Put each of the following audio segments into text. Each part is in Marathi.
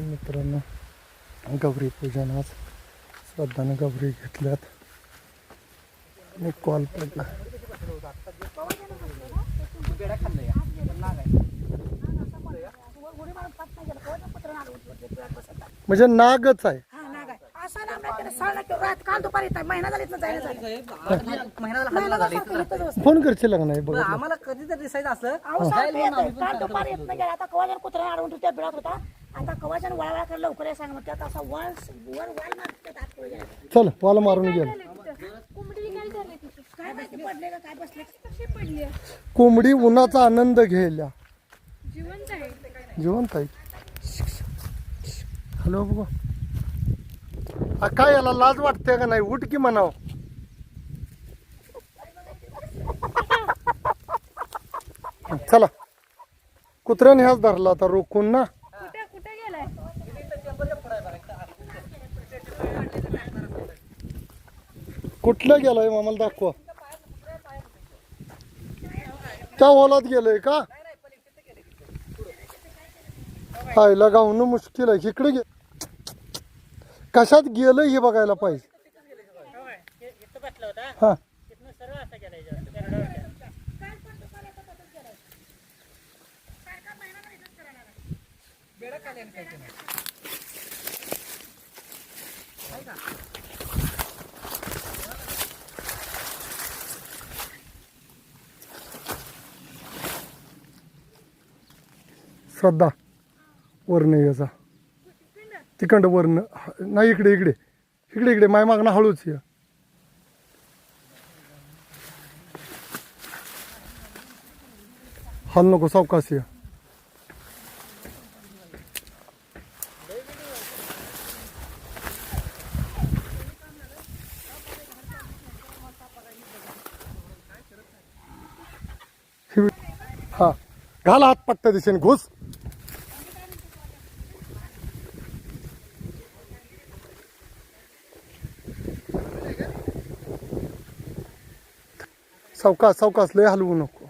मित्रांनो. गौरी पूजन आज श्रद्धानं गौरी घेतल्यात. आणि कॉल पडला. म्हणजे नागच आहे. फोन करशील का नाही? बघ आम्हाला कधी तर दिसायचं असं अहो, सारखं येतंय. काल दुपारी येत नाही आता कवाजन कुत्रा अडवून त्या बिळात होता. आता कवाजन वळवळा कर लवकर ये सांग म्हणतात असा वर वर मारतात आत गेला. चल वाल मारून गेल काय माहिती पडले का काय बसले? कोंबडी उन्हाचा आनंद घ्यायला. जिवंत आहे. जिवंत आहे. हॅलो बघू. आ, काय याला लाज वाटते का नाही? उठ की म्हणाव. चला. कुत्र्याने ह्याच धरला आता रोखून ना. कुठलं गेलाय आम्हाला दाखवा. का? मुश्किल आहे. इकडे गे कशात गेलं हे बघायला पाहिजे. हा. श्रद्धा वर्ण याचा. तिकंड वर्ण नाही इकडे इकडे. इकडे इकडे माय मागणं हळूच ये. हाल नको सावकाश या हि- हा घाला हात पट्ट्या दिशेने घुस. सावकाश सावकाश लय हलवू नको.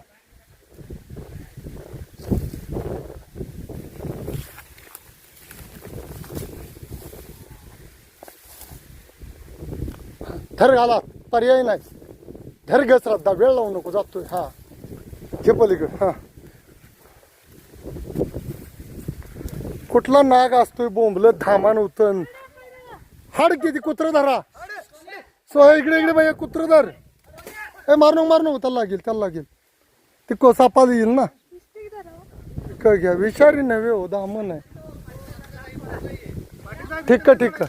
धर घाला पर्याय नाही. धर घे श्रद्धा वेळ लावू नको जातोय. हा. घे पलीकडे हा. कुठला नाग असतोय बोंबल धामान उतन. हाड किती? कुत्र धरा. सो इकडे इकडे बाई कुत्र धर. हे मारणू मारणू त्याला लागेल त्याला लागेल. ते को येईल ना. काय घ्या विचारी नव्हे हो दामन आहे. ठीक का ठीक का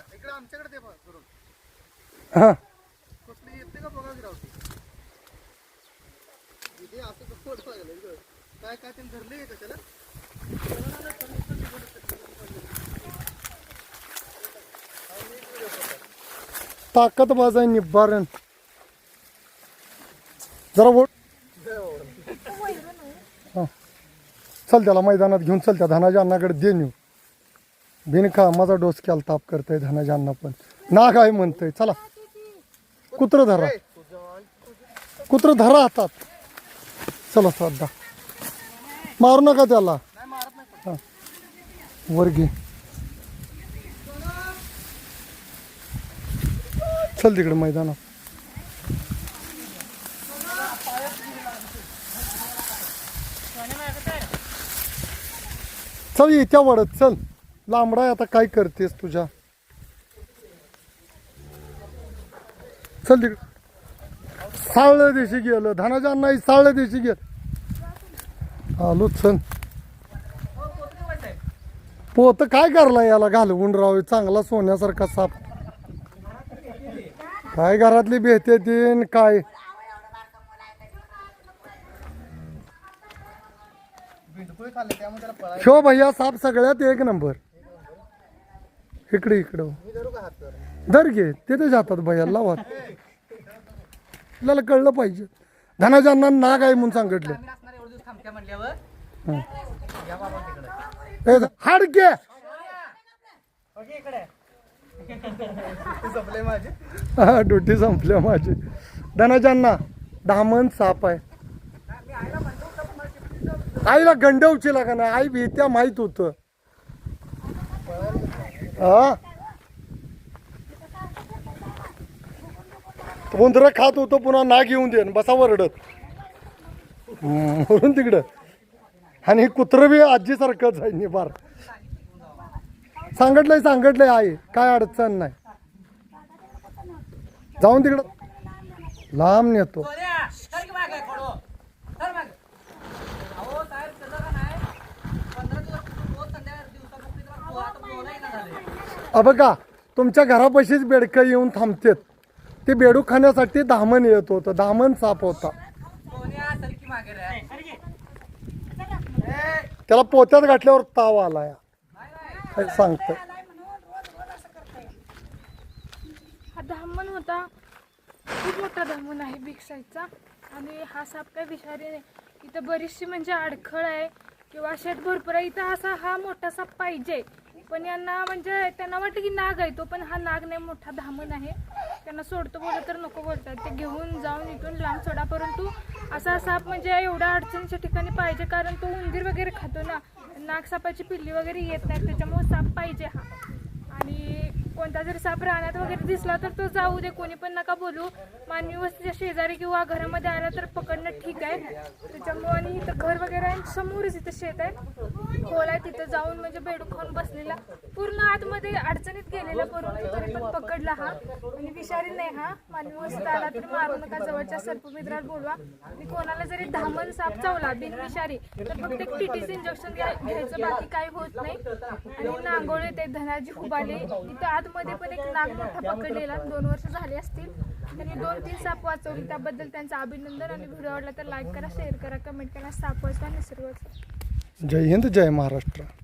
हा ताकद बाजाय निब्बारण. जरा वोट चल त्याला मैदानात घेऊन चल त्या धनाच्या अण्णाकडे दे नेऊ. बिनका माझा डोस केला ताप करतय धनाच्या अण्णा पण. नाग आहे म्हणतंय. चला. कुत्र धरा. कुत्र धरा हातात. चला श्रद्धा. मारू नका त्याला. वर घे. चल तिकडे मैदानात. चल येत्या वाढत चल. लांबडा आता काय करतेस तुझ्या? चल तिकडे. सावळ्या दिवशी गेलं. धनाच्या नाही सावळ दिवशी गेलं. आलो चल. पोत काय करला याला घालवून राव? चांगला सोन्यासारखा साप. काय घरातली भेटते तीन काय? शो भैया साप सगळ्यात एक नंबर. इकडे इकडं धर घे तिथे जातात भैया लावा. आपल्याला कळलं पाहिजे. अण्णा नाग आहे म्हणून सांगितलं. हाड घे हा ड्युटी संपल्या माझी. अण्णा दामन साप आहे. आईला गंडवची लागा ना आई भीत्या माहीत होतं. हा? उंदरं खात होतो पुन्हा नाग येऊन दे बसा वरडत. हम्म, म्हणून तिकडं. आणि कुत्र बी आजीसारखंच आहे निबार. सांगितलंय सांगितलंय आहे काय अडचण नाही. जाऊन तिकडं. लांब नेतो. बघा तुमच्या घरापाशीच बेडकं येऊन थांबतेत. ते बेडूक खाण्यासाठी दामन येत होतं दामन साप होता सोन्या सर की मागे रे त्याला पोत्यात घातल्यावर ताव आला या सांगतं हा धामण होता. खूप मोठा धामण आहे बिग आणि हा साप काय विषारी नाही इथं बरीचशी म्हणजे अडखळ आहे. किंवा शेत भरपूर आहे. इथं असा हा मोठा साप पाहिजे. पण यांना म्हणजे त्यांना वाटतं की नाग आहे तो पण हा नाग नाही. मोठा धामण आहे. त्यांना सोडतो बोलत तर नको बोलतात. ते घेऊन जाऊन इथून लांब सोडा. परंतु असा साप म्हणजे एवढा अडचणीच्या ठिकाणी पाहिजे कारण तो उंदीर वगैरे खातो ना. नाग सापाची पिल्ली वगैरे येत नाही त्याच्यामुळे साप पाहिजे हा. कोणता जर साप राहण्यात वगैरे दिसला तर तो जाऊ दे कोणी पण नका बोलू. मानवी वस्तीच्या शेजारी किंवा घरामध्ये आला तर पकडणं ठीक आहे. त्याच्यामुळे आणि इथं घर वगैरे आहे समोरच इथं शेत आहे. खोल आहे तिथं जाऊन म्हणजे बेडू खाऊन बसलेला. पूर्ण आतमध्ये अडचणीत गेलेला परंतु तरी पण पकडला हा. आणि विषारी नाही हा. मानवी वस्तीत आला तर मारू नका जवळच्या सर्पमित्रात बोलवा. आणि कोणाला जरी धामण साप चावला बिनविषारी तर फक्त एक टीटीस इंजेक्शन घ्यायचं बाकी काही होत नाही. आणि नांगोळ येते धनाजी हुबाले इथं आतमध्ये पण एक नाग मोठा पकडलेला. दोन वर्ष झाले असतील. त्यांनी दोन तीन साप वाचवली. त्याबद्दल त्यांचं अभिनंदन आणि व्हिडिओ आवडला तर लाईक करा शेअर करा कमेंट करा. साप वाचवा निसर्ग वाचवा. जय हिंद जय महाराष्ट्र.